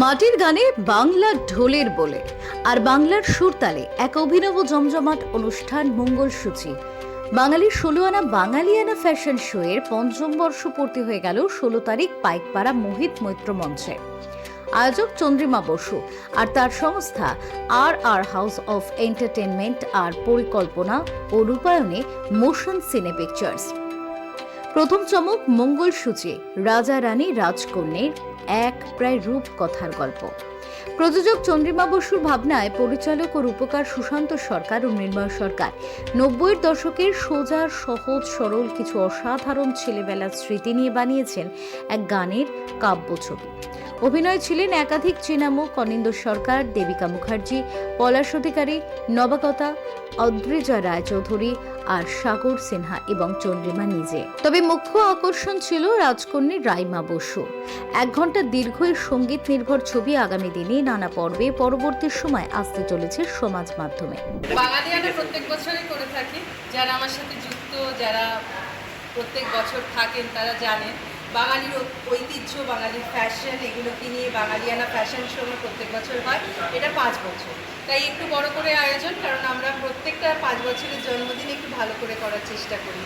মাটির গানে বাংলা ঢোলের বলে আর বাংলার সুরতালে এক অভিনব জমজমাট অনুষ্ঠান মঙ্গলসূচি বাঙালি ষোলো আনা বাঙালিয়ানা ফ্যাশন শো এর পঞ্চম বর্ষ পূর্তি হয়ে গেল ষোলো তারিখ পাইকপাড়া মোহিত মৈত্র মঞ্চে। আয়োজক চন্দ্রিমা বসু আর তার সংস্থা R R house of entertainment আর পরিকল্পনা ও রূপায়ণে মোশন সিনে পিকচার্স প্রথম চমক মঙ্গলসূচি রাজা রানী রাজকন্যের এক প্রায় রূপ কথার গল্প। প্রযোজক চন্দ্রিমা বসুর ভাবনায় পরিচালক ও রূপকার সুশান্ত সরকার ও নির্ময় সরকার, নব্বইয়ের দশকের সোজা, সহজ, সরল কিছু অসাধারণ ছেলেবেলার স্মৃতি নিয়ে বানিয়েছেন এক গানের কাব্যছবি অভিনয় ছিলেন একাধিক চেনামুখ অনিন্দ সরকার, দেবিকা মুখার্জি, পলাশ অধিকারী, নবাগতা, অদ্রিজা রায়চৌধুরী আর সাগর সিনহা এবং চন্দ্রিমা নিজে। তবে মুখ্য আকর্ষণ ছিল রাজকন্যী রাইমা বসু। এক ঘণ্টা দীর্ঘ সংগীত নির্ভর ছবি আগামী দিনে নানা পর্বে পরবর্তী সময় আসতে চলেছে সমাজ মাধ্যমে। বাঙালিয়ানা প্রত্যেক বছরই করে থাকি। যারা আমার সাথে যুক্ত, যারা প্রত্যেক বছর থাকেন, তারা জানেন। বাঙালির ঐতিহ্য, বাঙালির ফ্যাশন এগুলোকে নিয়ে বাঙালিয়ানা ফ্যাশন শো প্রত্যেক বছর হয়। এটা পাঁচ বছর। তাই একটু বড় করে আয়োজন, কারণ আমরা প্রত্যেকটা পাঁচ বছরের জন্মদিন একটু ভালো করে করার চেষ্টা করি।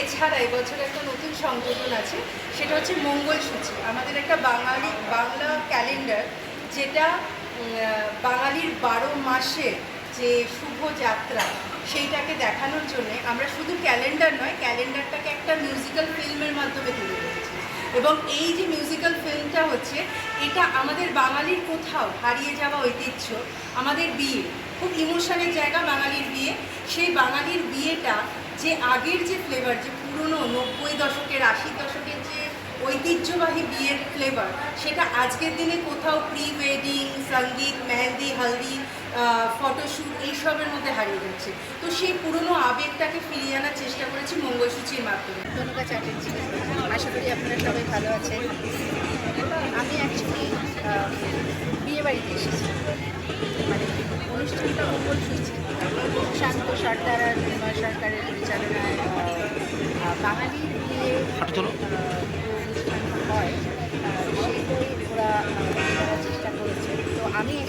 এছাড়া এবছর একটা নতুন সংযোজন আছে, সেটা হচ্ছে মঙ্গলসূচি আমাদের একটা বাঙালি, বাংলা ক্যালেন্ডার যেটা বাঙালির বারো মাসের যে শুভ যাত্রা, সেইটাকে দেখানোর জন্যে আমরা শুধু ক্যালেন্ডার নয় ক্যালেন্ডারটাকে একটা মিউজিক্যাল ফিল্মের মাধ্যমে তুলে এবং এই যে মিউজিক্যাল ফিল্মটা হচ্ছে, এটা আমাদের বাঙালির কোথাও হারিয়ে যাওয়া ঐতিহ্য, আমাদের বিয়ে। খুব ইমোশনের জায়গা বাঙালির বিয়ে। সেই বাঙালির বিয়েটা যে আগের যে ফ্লেভার যে পুরনো নব্বই দশকের আশির দশকের ঐতিহ্যবাহী বিয়ের ফ্লেভার সেটা আজকের দিনে কোথাও প্রি ওয়েডিং সংগীত মেহেন্দি হালদি ফটোশ্যুট এইসবের মধ্যে হারিয়ে যাচ্ছে। তো সেই পুরনো আবেগটাকে ফিরিয়ে আনার চেষ্টা করেছি মঙ্গলসূচির মাধ্যমে। তনুকা চ্যাটার্জি আশা করি আপনারা সবাই ভালো আছেন। আমি অ্যাকচুয়ালি বিয়ে বাড়িতে এসেছি। মানে অনুষ্ঠানটা মঙ্গল সূচি শান্ত সরকার আর সরকারের পরিচালনায় বাঙালির বিয়ে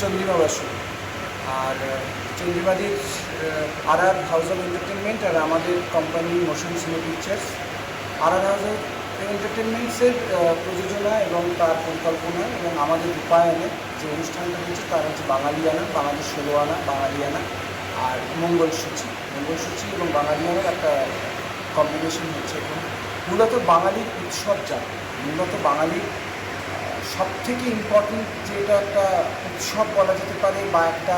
চন্দ্রিমা বসু। আর চন্দ্রিমাদির R R house of entertainment আর আমাদের company motion cine pictures R R house of এন্টারটেনমেন্টসের প্রযোজনা এবং তার পরিকল্পনা এবং আমাদের রূপায়ণে যে অনুষ্ঠানটা হচ্ছে তার হচ্ছে বাঙালিয়ানা, বাঙালি ষোলো আনা বাঙালিয়ানা আর মঙ্গলসূচি মঙ্গলসূচি এবং বাঙালিয়ানার একটা কম্বিনেশন হচ্ছে এখানে। মূলত বাঙালির উৎসব যা মূলত বাঙালির সব থেকে ইম্পর্টেন্ট যেটা একটা উৎসব বলা যেতে পারে বা একটা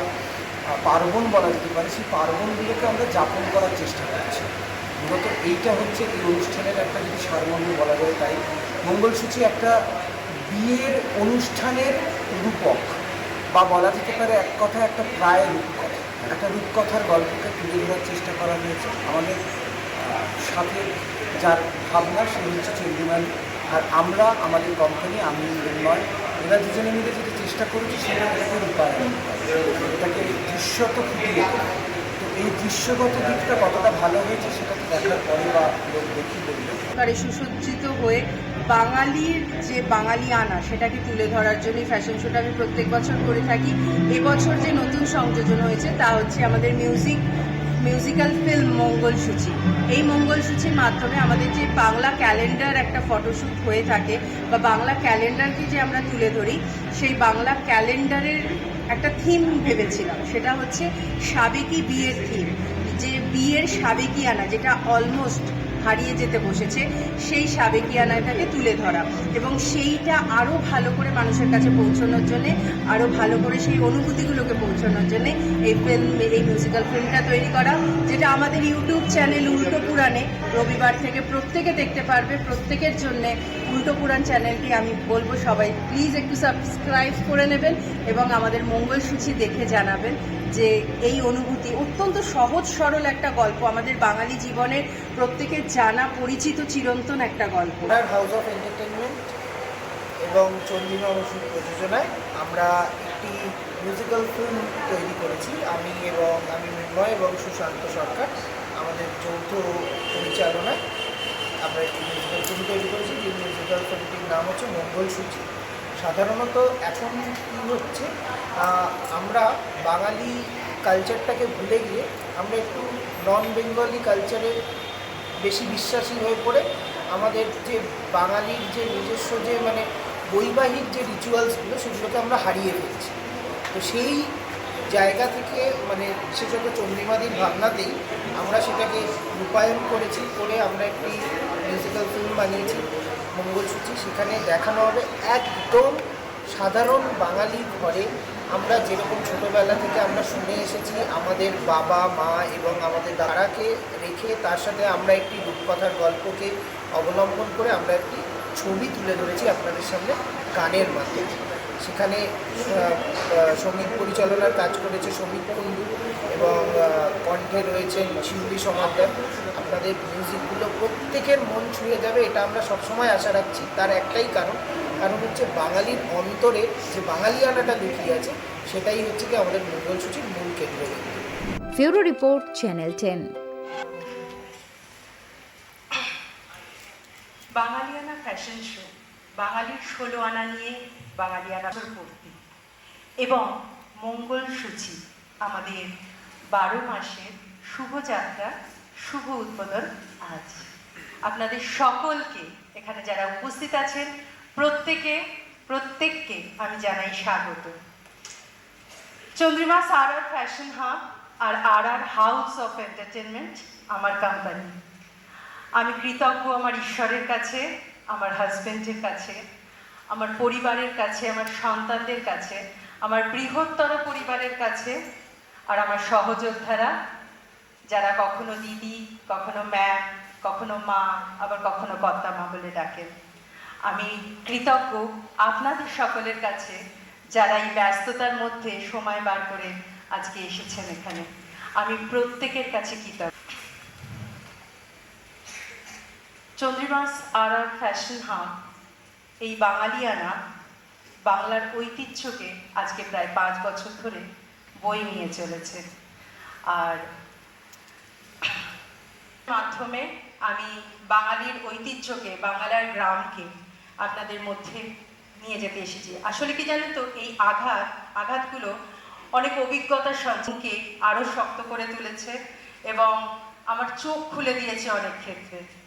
পার্বণ বলা যেতে পারে, সেই পার্বণগুলোকে আমরা যাপন করার চেষ্টা করছি। মূলত এইটা হচ্ছে এই অনুষ্ঠানের একটা যদি সারমর্ম বলা যায় তাই। মঙ্গলসূচি একটা বিয়ের অনুষ্ঠানের রূপক বা বলা যেতে পারে এক কথা একটা প্রায় রূপকথা। একটা রূপকথার গল্পকে তুলে ধরার চেষ্টা করা হয়েছে। আমাদের সাথে যার ভাবনা সে হচ্ছে চন্দ্রিমানি আর আমরা, আমাদের কোম্পানি আমি নির্ময় এরা দুজনে মিলে যেটা চেষ্টা করেছি, সেটা এটাকে রূপায়ণ এটাকে দৃশ্যত ফুটিয়ে। তো এই দৃশ্যগত দিকটা কতটা ভালো হয়েছে, সেটা তো দেখার পরে বা লোক দেখি বলবে। সুসজ্জিত হয়ে বাঙালির যে বাঙালি আনা, সেটাকে তুলে ধরার জন্য ফ্যাশন শোটা আমি প্রত্যেক বছর করে থাকি। এবছর যে নতুন সংযোজন হয়েছে, তা হচ্ছে আমাদের মিউজিক মিউজিক্যাল ফিল্ম মঙ্গলসূচি এই মঙ্গলসূচির মাধ্যমে আমাদের যে বাংলা ক্যালেন্ডার একটা ফটোশ্যুট হয়ে থাকে, বা বাংলা ক্যালেন্ডারকে যে আমরা তুলে ধরি, সেই বাংলা ক্যালেন্ডারের একটা থিম ভেবেছিলাম। সেটা হচ্ছে সাবেকি বিয়ের থিম যে বিয়ের সাবেকি আনা, যেটা অলমোস্ট হারিয়ে যেতে বসেছে, সেই সাবেকিয়ানাটাকে তুলে ধরা। এবং সেইটা আরও ভালো করে মানুষের কাছে পৌঁছানোর জন্যে আরও ভালো করে সেই অনুভূতিগুলোকে পৌঁছানোর জন্যে এই ফিল্ম এই মিউজিক্যাল ফিল্মটা তৈরি করা, যেটা আমাদের ইউটিউব চ্যানেল উল্টো পুরাণে রবিবার থেকে প্রত্যেকে দেখতে পারবে, প্রত্যেকের জন্য উল্টো পুরাণ চ্যানেলটি আমি বলব সবাই প্লিজ একটু সাবস্ক্রাইব করে নেবেন এবং আমাদের মঙ্গলসূচি দেখে জানাবেন যে এই অনুভূতি। অত্যন্ত সহজ সরল একটা গল্প। আমাদের বাঙালি জীবনের প্রত্যেকের জানা পরিচিত চিরন্তন একটা গল্প। হাউস অফ এন্টারটেনমেন্ট এবং চন্দ্রিমা বসুর প্রযোজনায় আমরা একটি মিউজিক্যাল ফিল্ম তৈরি করেছি। আমি এবং আমি, মৃন্ময় এবং সুশান্ত সরকার, আমাদের যৌথ পরিচালনায়। আমরা একটি মিউজিক্যাল ফিল্ম তৈরি করেছি, যে মিউজিক্যাল ফিল্মটির নাম হচ্ছে মঙ্গলসূচি সাধারণত এখন কী হচ্ছে আমরা বাঙালি কালচারটাকে ভুলে গিয়ে আমরা একটু নন বেঙ্গলি কালচারের বেশি বিশ্বাসী হয়ে পড়ে আমাদের যে বাঙালির যে নিজস্ব যে মানে বৈবাহিক যে রিচুয়ালসগুলো সেগুলোকে আমরা হারিয়ে ফেলছি। তো সেই জায়গা থেকে মানে বিশেষত চন্দ্রিমাদির ভাবনাতেই আমরা সেটাকে রূপায়ণ করেছি করে আমরা একটি মিউজিক্যাল ফিল্ম বানিয়েছি, মঙ্গলসূচি। সেখানে দেখানো হবে একদম সাধারণ বাঙালি ঘরে। আমরা যেরকম ছোটোবেলা থেকে আমরা শুনে এসেছি, আমাদের বাবা, মা এবং আমাদের দাদাকে রেখে তার সাথে আমরা একটি রূপকথার গল্পকে অবলম্বন করে আমরা একটি ছবি তুলে ধরেছি আপনাদের সামনে গানের মাধ্যমে। সেখানে সংগীত পরিচালনার কাজ করেছে সংগীত কুণ্ডু এবং কণ্ঠে রয়েছেন শিউলি সমাদ্দার আপনাদের মিউজিকগুলো প্রত্যেকের মন ছুঁয়ে যাবে এটা আমরা সবসময় আশা রাখছি। তার একটাই কারণ কারণ হচ্ছে বাঙালির অন্তরে যে বাঙালিয়ানাটা লুকিয়ে আছে সেটাই হচ্ছে কি আমাদের মঙ্গলসূচির মূল কেন্দ্রবিন্দু ফিউরো রিপোর্ট চ্যানেল টেন। বাঙালিয়ানা ফ্যাশন শো বাঙালির ষোলো আনা নিয়ে বাঙালিয়ানা পূর্তি এবং মঙ্গলসূচি আমাদের বারো মাসের শুভযাত্রা শুভ উদ্বোধন আজ। আপনাদের সকলকে এখানে যারা উপস্থিত আছেন, প্রত্যেকে, প্রত্যেককে আমি জানাই স্বাগত। চন্দ্রিমাস R R fashion hub R R R house of entertainment আমার কোম্পানি আমি কৃতজ্ঞ আমার ঈশ্বরের কাছে, আমার হাজবেন্ডের কাছে আমার পরিবারের কাছে, আমার সন্তানদের কাছে, আমার বৃহত্তর পরিবারের কাছে, আর আমার সহযোদ্ধারা, যারা কখনো দিদি, কখনো ম্যাম কখনো মা, আবার কখনো কর্তা মা বলে ডাকেন আমি কৃতজ্ঞ আপনাদের সকলের কাছে, যারা এই ব্যস্ততার মধ্যে সময় বার করে আজকে এসেছেন এখানে। আমি প্রত্যেকের কাছে কৃতজ্ঞ। চন্দ্রিমাস আর আর ফ্যাশন হাব এই বাঙালিয়ানা বাংলার ঐতিহ্যকে আজকে প্রায় পাঁচ বছর ধরে বই নিয়ে চলেছে। আর মাধ্যমে আমি বাঙালির ঐতিহ্যকে বাংলার গ্রামকে আপনাদের মধ্যে নিয়ে যেতে এসেছি। আসলে কি জানেন তো, এই আঘাত, আঘাতগুলো অনেক অভিজ্ঞতার সঞ্চয়কে আরও শক্ত করে তুলেছে এবং আমার চোখ খুলে দিয়েছে অনেক ক্ষেত্রে।